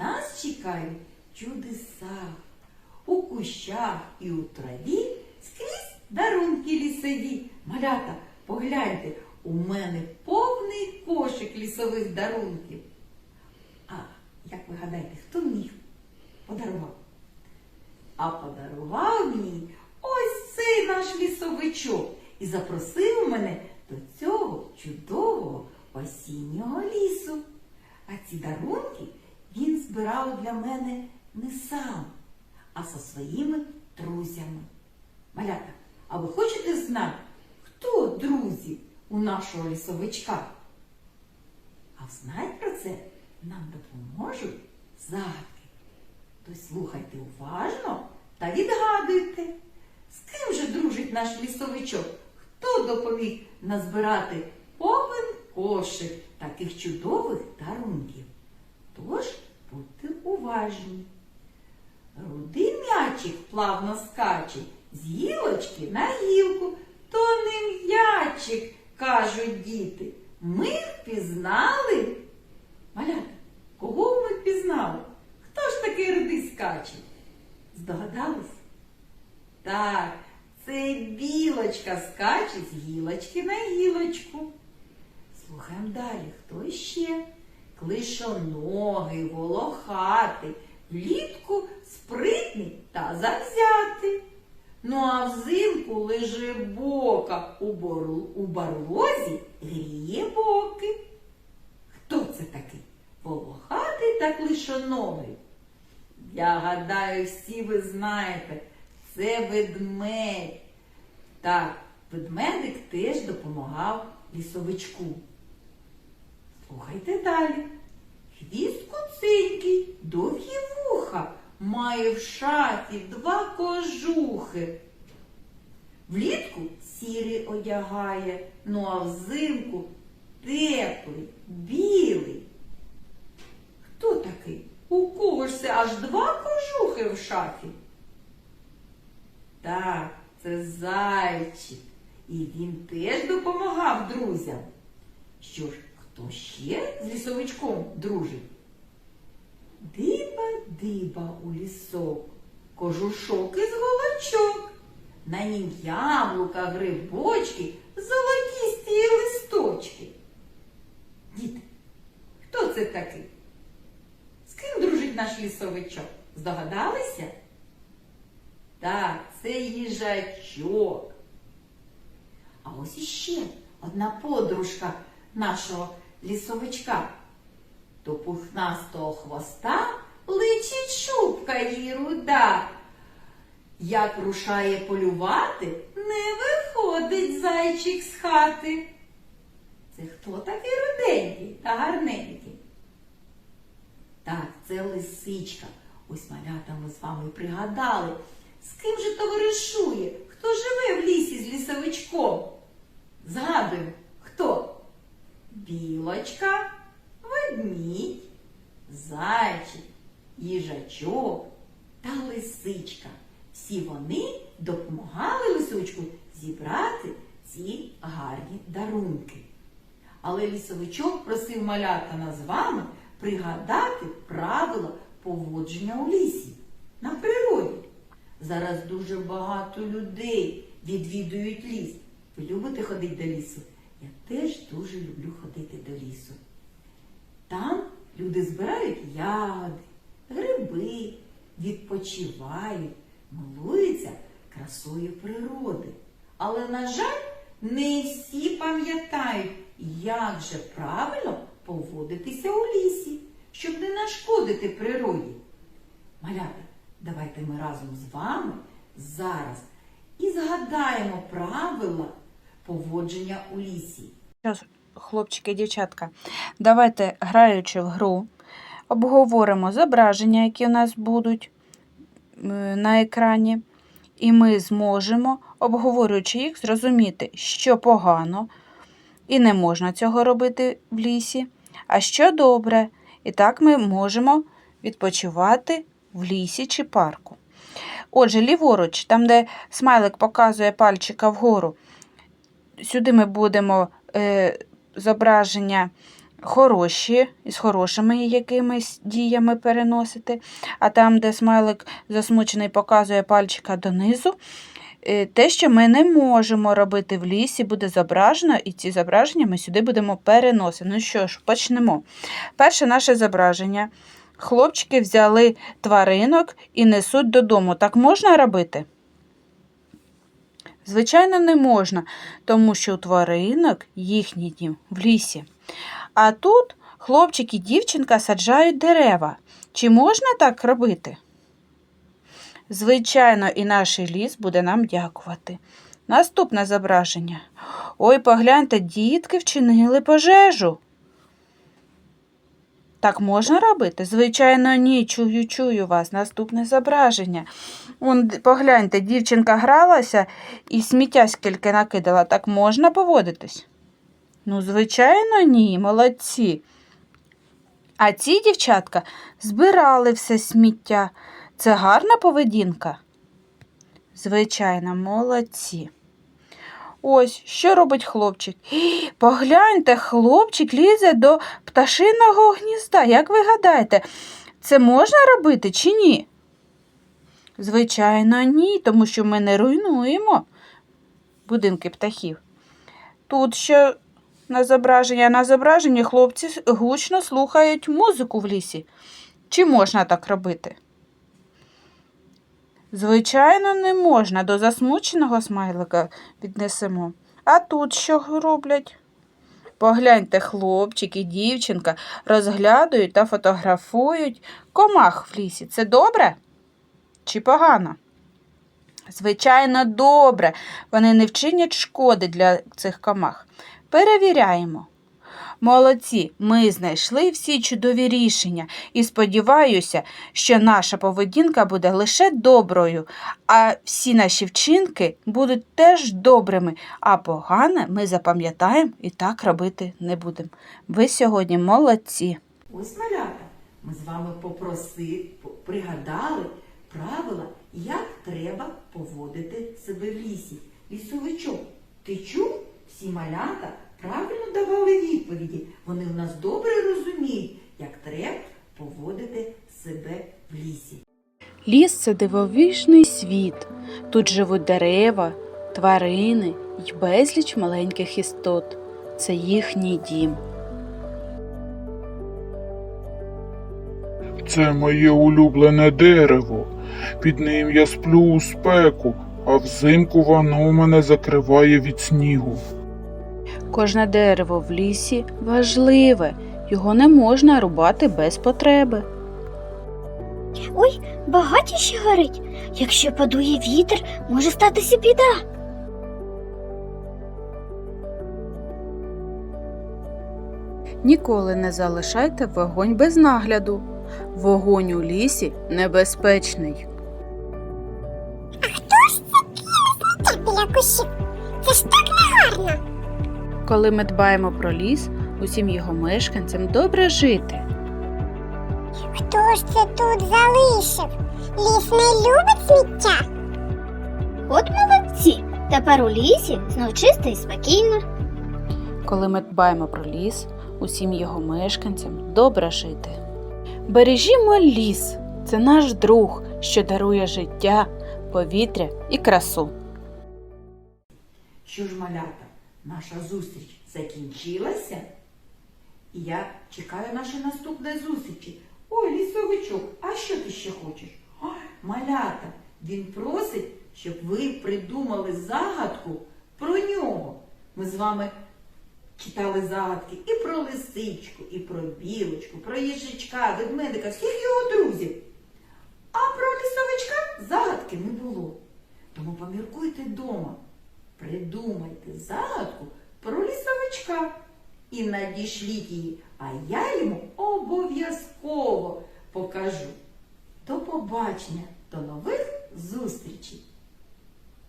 нас чекають чудеса. У кущах і у траві скрізь дарунки лісові. Малята, погляньте, у мене повний кошик лісових дарунків. А як ви гадаєте, хто мені подарував? А подарував мені ось цей наш лісовичок і запросив мене до цього чудового осіннього лісу. А ці дарунки він збирав для мене не сам, а зі своїми друзями. Малята, а ви хочете знати, хто друзі у нашого лісовичка? А знати про це нам допоможуть загадки. То слухайте уважно та відгадуйте, з ким же дружить наш лісовичок? Хто допоміг назбирати повен кошик таких чудових дарунків? Тож уважні. Рудий м'ячик плавно скаче з гілочки на гілку, то не м'ячик, кажуть діти. Ми впізнали. Малята, кого ми впізнали? Хто ж такий рудий скаче? Здогадались? Так, це білочка скаче з гілочки на гілочку. Слухаємо далі, хто ще? Клишоногий, волохатий, влітку спритний та завзятий. Ну а взимку лежи бока у, бору, у барлозі гріє боки. Хто це такий? Волохатий та клишоногий. Я гадаю, всі ви знаєте, це ведмедь. Так, ведмедик теж допомагав лісовичку. Слухайте далі. Хвіст куценький, довгі вуха, має в шафі два кожухи. Влітку сірий одягає, ну а взимку теплий, білий. Хто такий? У кого ж це аж два кожухи в шафі? Так, це зайчик. І він теж допомагав друзям. Що ж, хто ще з лісовичком дружить? Диба-диба у лісок, кожушок із голочок. На нім яблука, грибочки, золотісті й листочки. Діти, хто це такий? З ким дружить наш лісовичок? Здогадалися? Так, це їжачок. А ось іще одна подружка нашого лісовичка. До пухнастого хвоста личить шубка їй руда. Як рушає полювати, не виходить зайчик з хати. Це хто такий руденький та гарненький? Так, це лисичка. Ось малята ми з вами пригадали. З ким же товаришує? Хто живе в лісі з лісовичком? Згадуємо, хто? Білочка, ведмідь, зайчик, їжачок та лисичка. Всі вони допомагали лисичку зібрати ці гарні дарунки. Але лісовичок просив малята нас з вами пригадати правила поводження у лісі на природі. Зараз дуже багато людей відвідують ліс. Ви любите ходити до лісу? Я теж дуже люблю ходити до лісу. Там люди збирають ягоди, гриби, відпочивають, милуються красою природи. Але, на жаль, не всі пам'ятають, як же правильно поводитися у лісі, щоб не нашкодити природі. Малята, давайте ми разом з вами зараз і згадаємо правила поводження у лісі. Хлопчики, дівчатка, давайте, граючи в гру, обговоримо зображення, які у нас будуть е, на екрані, і ми зможемо, обговорюючи їх, зрозуміти, що погано, і не можна цього робити в лісі, а що добре. І так ми можемо відпочивати в лісі чи парку. Отже, ліворуч, там, де смайлик показує пальчика вгору, сюди ми будемо е, зображення хороші, із хорошими якимись діями переносити. А там, де смайлик засмучений показує пальчика донизу, е, те, що ми не можемо робити в лісі, буде зображено, і ці зображення ми сюди будемо переносити. Ну що ж, почнемо. Перше наше зображення. Хлопчики взяли тваринок і несуть додому. Так можна робити? Звичайно, не можна, тому що у тваринок їхній дім в лісі. А тут хлопчик і дівчинка саджають дерева. Чи можна так робити? Звичайно, і наш ліс буде нам дякувати. Наступне зображення. Ой, погляньте, дітки вчинили пожежу. Так можна робити? Звичайно, ні. Чую, чую вас. Наступне зображення. Он, погляньте, дівчинка гралася і сміття скільки накидала. Так можна поводитись? Ну, звичайно, ні, молодці. А ці дівчатка збирали все сміття. Це гарна поведінка? Звичайно, молодці. Ось, що робить хлопчик? Погляньте, хлопчик лізе до пташиного гнізда. Як ви гадаєте, це можна робити чи ні? Звичайно, ні, тому що ми не руйнуємо будинки птахів. Тут що на зображення? На зображенні хлопці гучно слухають музику в лісі. Чи можна так робити? Звичайно, не можна. До засмученого смайлика віднесемо. А тут що роблять? Погляньте, хлопчик і дівчинка розглядують та фотографують комах в лісі. Це добре чи погано? Звичайно, добре. Вони не вчинять шкоди для цих комах. Перевіряємо. Молодці, ми знайшли всі чудові рішення і сподіваюся, що наша поведінка буде лише доброю, а всі наші вчинки будуть теж добрими, а погане ми запам'ятаємо і так робити не будемо. Ви сьогодні молодці. Ось малята. Ми з вами попроси, по- пригадали правила, як треба поводити себе в лісі. Лісовичок, ти чув? Всі малята правильно давали відповіді. Вони в нас добре розуміють, як треба поводити себе в лісі. Ліс це дивовижний світ. Тут живуть дерева, тварини й безліч маленьких істот. Це їхній дім. Це моє улюблене дерево. Під ним я сплю у спеку, а взимку воно мене закриває від снігу. Кожне дерево в лісі важливе, його не можна рубати без потреби. Ой, багатіше горить. Якщо подує вітер, може статися біда. Ніколи не залишайте вогонь без нагляду. Вогонь у лісі небезпечний. Так біля кущів. Це ж. Коли ми дбаємо про ліс, усім його мешканцям добре жити. Хто ж це тут залишив? Ліс не любить сміття. От молодці. Тепер у лісі знов чисто і спокійно. Коли ми дбаємо про ліс, усім його мешканцям добре жити. Бережімо ліс, це наш друг, що дарує життя, повітря і красу. Що ж, малята, наша зустріч закінчилася? І я чекаю нашої наступної зустрічі. Ой, лісовичок, а що ти ще хочеш? Ой, малята, він просить, щоб ви придумали загадку про нього. Ми з вами читали загадки і про лисичку, і про білочку, про їжачка, ведмедика, всіх його друзів. А про лісовичка загадки не було. Тому поміркуйте вдома. Придумайте загадку про лісовичка і надішліть її, а я йому обов'язково покажу. До побачення, до нових зустрічей!